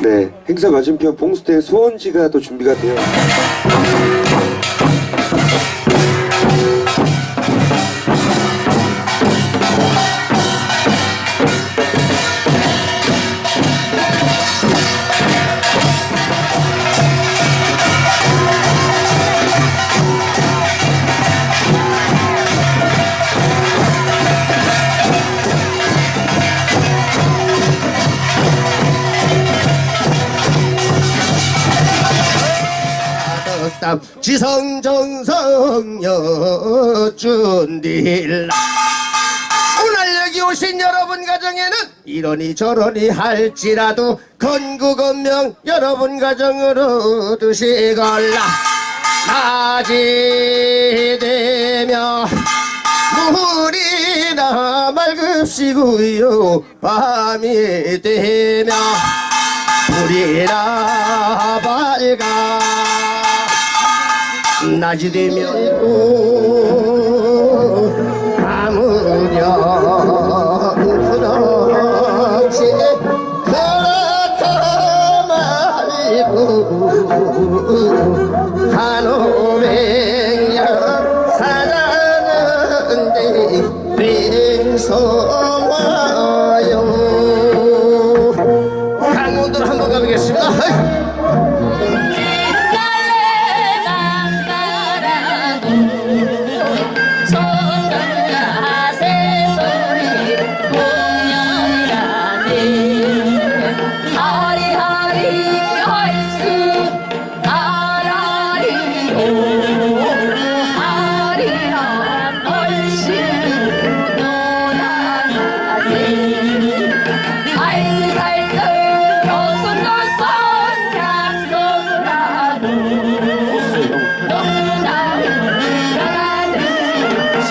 네, 행사 맞은편 봉수대 소원지가 또 준비가 되어 땀 지성정성 여준딜라. 오늘 여기 오신 여러분 가정에는 이러니 저러니 할지라도 건국원명 여러분 가정으로 드시걸라. 낮이 되며 물이나 맑읍시고요 밤이 되며 불이나 밝아 낮이 되면 아무렴 그렇지. 그렇다 말고 한오백년 살았는데 빙성와요. 강원도로 한번 가보겠습니다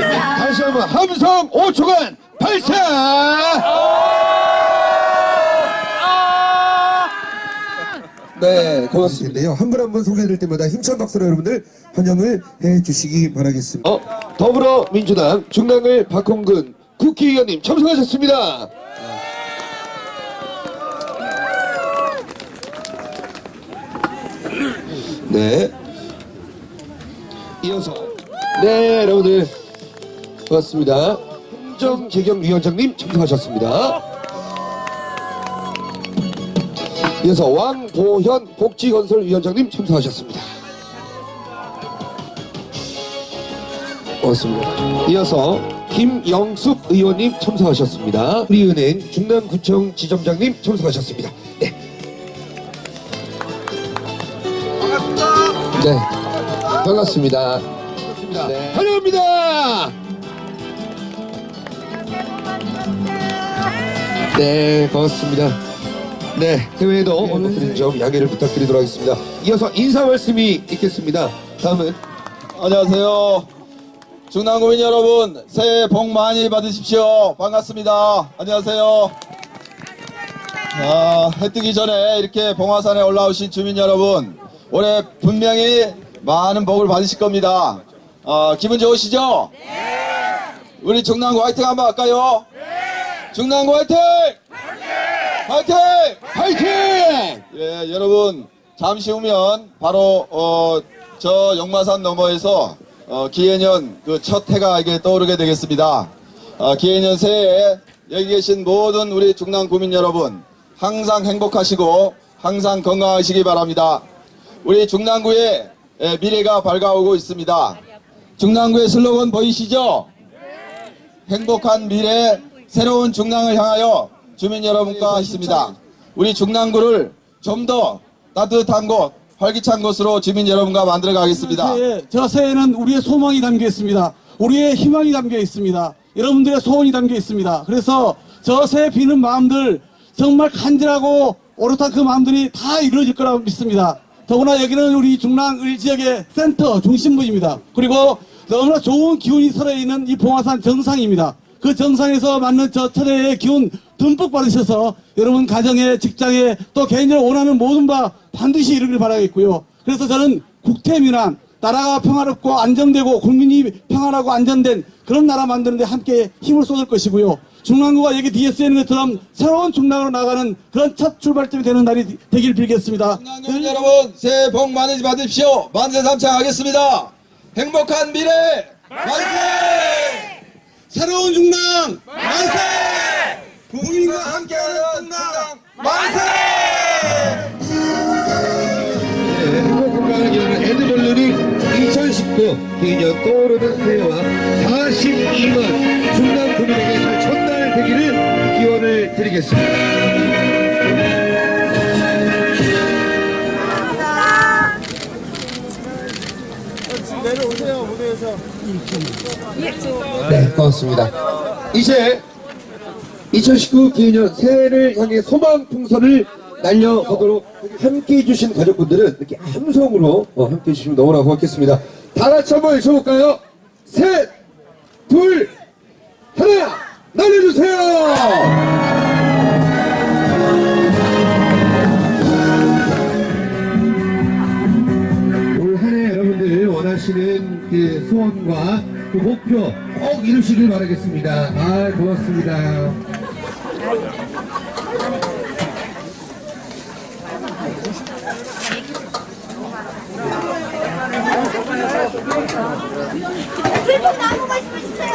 너무나 다시 한번 함성 5초간 발사! 네, 고맙습니다. 인데요. 한분 한 분 소개해드릴 때마다 힘찬 박수로 여러분들 환영을 해주시기 바라겠습니다. 어, 더불어민주당 중랑을 박홍근 국회의원님 참석하셨습니다. 네. 이어서 네 여러분들 고맙습니다. 행정개경위원장님 참석하셨습니다. 이어서 왕보현 복지건설위원장님 참석하셨습니다. 고맙습니다. 이어서 김영숙 의원님 참석하셨습니다. 우리은행 중남구청 지점장님 참석하셨습니다. 네. 네. 반갑습니다. 반갑습니다. 네. 환영합니다. 네, 반갑습니다. 네, 그 외에도 오늘 드린 점 양해를 부탁드리도록 하겠습니다. 이어서 인사 말씀이 있겠습니다. 다음은 안녕하세요. 중남구민 여러분, 새해 복 많이 받으십시오. 반갑습니다. 안녕하세요. 아, 해 뜨기 전에 이렇게 봉화산에 올라오신 주민 여러분, 올해 분명히 많은 복을 받으실 겁니다. 아, 기분 좋으시죠? 우리 중남구 화이팅 한번 할까요? 중남구 화이팅! 화이팅! 파이팅! 예, 여러분 잠시 후면 바로 어, 저 영마산 너머에서 어, 기해년 그 첫 해가 이게 떠오르게 되겠습니다. 어, 기해년 새해에 여기 계신 모든 우리 중남 구민 여러분 항상 행복하시고 항상 건강하시기 바랍니다. 우리 중남구의 예, 미래가 밝아오고 있습니다. 중남구의 슬로건 보이시죠? 행복한 미래 새로운 중랑을 향하여 주민 여러분과 있습니다. 우리 중랑구를 좀 더 따뜻한 곳, 활기찬 곳으로 주민 여러분과 만들어 가겠습니다. 새해, 저 새해는 우리의 소망이 담겨 있습니다. 우리의 희망이 담겨 있습니다. 여러분들의 소원이 담겨 있습니다. 그래서 저 새해 비는 마음들 정말 간절하고 오롯한 그 마음들이 다 이루어질 거라고 믿습니다. 더구나 여기는 우리 중랑 을 지역의 센터 중심부입니다. 그리고 너무나 좋은 기운이 살아있는 이 봉화산 정상입니다. 그 정상에서 맞는 저 천혜의 기운 듬뿍 받으셔서 여러분 가정에 직장에 또 개인적으로 원하는 모든 바 반드시 이루길 바라겠고요. 그래서 저는 국태민안 나라가 평화롭고 안정되고 국민이 평안하고 안전된 그런 나라 만드는데 함께 힘을 쏟을 것이고요. 중랑구가 여기 뒤에 쓰이는 것처럼 새로운 중랑으로 나가는 그런 첫 출발점이 되는 날이 되길 빌겠습니다. 중랑군 여러분 새해 복 많이 받으십시오. 만세 삼창 하겠습니다. 행복한 미래 만세! 새로운 중랑 만세! 국민과 함께하는 중랑 만세! 네, 행복한가를 기원하는 에드벌룬이 2019 기년 떠오르는 새해와 42만 중남 국민에게 잘 전달되기를 기원을 드리겠습니다. 네, 고맙습니다. 이제 2019 기해년 새해를 향해 소망 풍선을 날려보도록 함께 해주신 가족분들은 이렇게 함성으로 어, 함께 해주시면 너무나 고맙겠습니다. 다 같이 한번 외쳐볼까요? 셋, 둘, 하나, 날려주세요! 그 소원과 그 목표 꼭 이루시길 바라겠습니다. 아, 고맙습니다. 슬픈 나무가 있으면 주세요.